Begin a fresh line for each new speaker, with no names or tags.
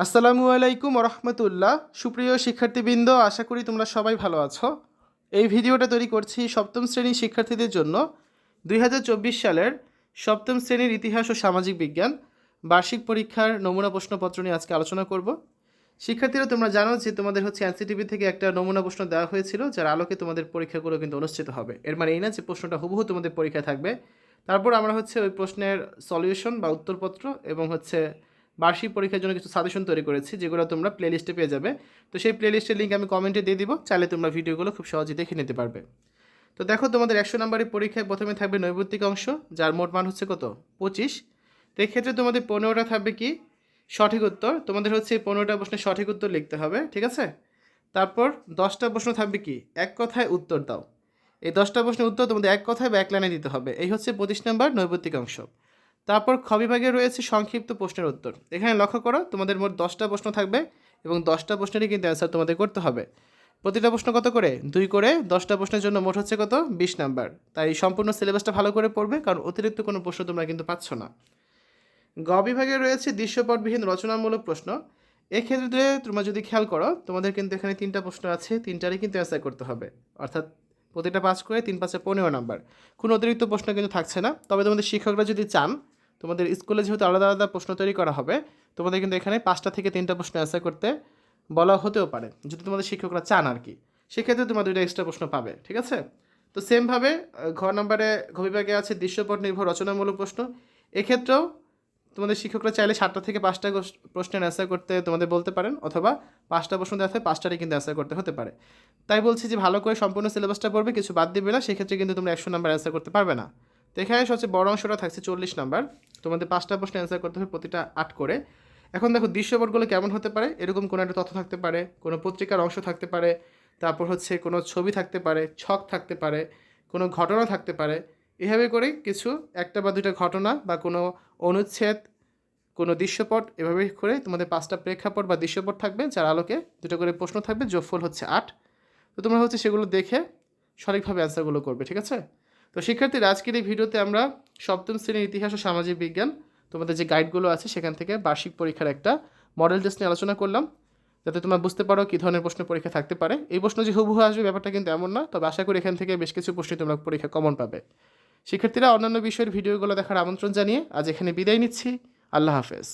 আসসালামু আলাইকুম রহমতুল্লাহ সুপ্রিয় শিক্ষার্থীবৃন্দ, আশা করি তোমরা সবাই ভালো আছো। এই ভিডিওটা তৈরি করছি সপ্তম শ্রেণির শিক্ষার্থীদের জন্য। দুই হাজার চব্বিশ সালের সপ্তম শ্রেণির ইতিহাস ও সামাজিক বিজ্ঞান বার্ষিক পরীক্ষার নমুনা প্রশ্নপত্র নিয়ে আজকে আলোচনা করব। শিক্ষার্থীরা, তোমরা জানো যে তোমাদের হচ্ছে এনসিটিভি থেকে একটা নমুনা প্রশ্ন দেওয়া হয়েছিল, যার আলোকে তোমাদের পরীক্ষাগুলো কিন্তু অনুষ্ঠিত হবে। এর মানে এই না যে প্রশ্নটা হুবহু তোমাদের পরীক্ষায় থাকবে। তারপর আমরা হচ্ছে ওই প্রশ্নের সলিউশন বা উত্তরপত্র এবং হচ্ছে বার্ষিক পরীক্ষার জন্য কিছু সাজেশন তৈরি করেছি, যেগুলো তোমরা প্লেলিস্টে পেয়ে যাবে। তো সেই প্লেলিস্টের লিঙ্ক আমি কমেন্টে দিয়ে দিব, চাইলে তোমরা ভিডিওগুলো খুব সহজেই দেখে নিতে পারবে। তো দেখো, তোমাদের একশো নম্বরের পরীক্ষায় প্রথমে থাকবে নৈবত্তিক অংশ, যার মোট মান হচ্ছে কত? পঁচিশ। তো এক্ষেত্রে তোমাদের পনেরোটা থাকবে কি? সঠিক উত্তর। তোমাদের হচ্ছে এই পনেরোটা প্রশ্নের সঠিক উত্তর লিখতে হবে, ঠিক আছে? তারপর দশটা প্রশ্ন থাকবে কি? এক কথায় উত্তর দাও। এই দশটা প্রশ্নের উত্তর তোমাদের এক কথায় বা এক লাইনে দিতে হবে। এই হচ্ছে পঁচিশ নম্বর নৈবত্তিক অংশ। তারপর খ বিভাগে রয়েছে সংক্ষিপ্ত প্রশ্নের উত্তর। এখানে লক্ষ্য করো, তোমাদের মোট দশটা প্রশ্ন থাকবে এবং দশটা প্রশ্নেরই কিন্তু অ্যান্সার তোমাদের করতে হবে। প্রতিটা প্রশ্ন কত করে? দুই করে। দশটা প্রশ্নের জন্য মোট হচ্ছে কত? বিশ নাম্বার। তাই সম্পূর্ণ সিলেবাসটা ভালো করে পড়বে, কারণ অতিরিক্ত কোনো প্রশ্ন তোমরা কিন্তু পাচ্ছ না। গ বিভাগে রয়েছে দৃশ্যপটবিহীন রচনামূলক প্রশ্ন। এক্ষেত্রে তোমরা যদি খেয়াল করো, তোমাদের কিন্তু এখানে তিনটা প্রশ্ন আছে, তিনটারই কিন্তু অ্যান্সার করতে হবে। অর্থাৎ প্রতিটা পাস করে, তিন পাঁচে পনেরো নাম্বার। কোনো অতিরিক্ত প্রশ্ন কিন্তু থাকছে না। তবে তোমাদের শিক্ষকরা যদি চান তোমাদের স্কুলে যেহেতু আলাদা আলাদা প্রশ্ন তৈরি করা হবে, তোমাদের কিন্তু এখানে পাঁচটা থেকে তিনটা প্রশ্ন অ্যান্সার করতে বলা হতেও পারে যদি তোমাদের শিক্ষকরা চান আর কি। সেক্ষেত্রে তোমরা দুইটা এক্সট্রা প্রশ্ন পাবে, ঠিক আছে? তো সেমভাবে ঘ নম্বরে ঘ বিভাগে আছে দৃশ্যপট নির্ভর রচনামূলক প্রশ্ন। এক্ষেত্রেও তোমাদের শিক্ষকরা চাইলে সাতটা থেকে পাঁচটা প্রশ্নের অ্যান্সার করতে তোমাদের বলতে পারেন, অথবা পাঁচটা প্রশ্ন দেওয়া থাকে পাঁচটারই কিন্তু অ্যান্সার করতে হতে পারে। তাই বলছি যে ভালো করে সম্পূর্ণ সিলেবাসটা পড়বে, কিছু বাদ দিবে না, সেক্ষেত্রে কিন্তু তোমরা একশো নাম্বার অ্যান্সার করতে পারবে না। তো এখানে সবচেয়ে বড় অংশটা থাকছে চল্লিশ নাম্বার। তোমাদের পাঁচটা প্রশ্ন অ্যান্সার করতে হবে প্রতিটা আট করে। এখন দেখো দৃশ্যপটগুলো কেমন হতে পারে? এরকম কোনো একটা তথ্য থাকতে পারে, কোনো পত্রিকার অংশ থাকতে পারে, তারপর হচ্ছে কোনো ছবি থাকতে পারে, ছক থাকতে পারে, কোনো ঘটনা থাকতে পারে। এভাবে করে কিছু একটা বা দুটা ঘটনা বা কোনো অনুচ্ছেদ, কোনো দৃশ্যপট, এভাবে করে তোমাদের পাঁচটা প্রেক্ষাপট বা দৃশ্যপট থাকবে যার আলোকে দুটো করে প্রশ্ন থাকবে, যোগফল হচ্ছে আট। তো তোমরা হচ্ছে সেগুলো দেখে সঠিকভাবে অ্যান্সারগুলো করবে, ঠিক আছে? তো শিক্ষার্থীরা, আজকের এই ভিডিওতে আমরা সপ্তম শ্রেণির ইতিহাস ও সামাজিক বিজ্ঞান, তোমাদের যে গাইডগুলো আছে সেখান থেকে বার্ষিক পরীক্ষার একটা মডেল টেস্ট নিয়ে আলোচনা করলাম। যাতে তোমরা বুঝতে পারো কী ধরনের প্রশ্ন পরীক্ষা থাকতে পারে। এই প্রশ্ন যে হুবহু আসবে ব্যাপারটা কিন্তু এমন না, তবে আশা করি এখান থেকে বেশ কিছু প্রশ্ন তোমরা পরীক্ষা কমন পাবে। শিক্ষার্থীরা, অন্যান্য বিষয়ের ভিডিওগুলো দেখার আমন্ত্রণ জানিয়ে আজ এখানে বিদায় নিচ্ছি। আল্লাহ হাফেজ।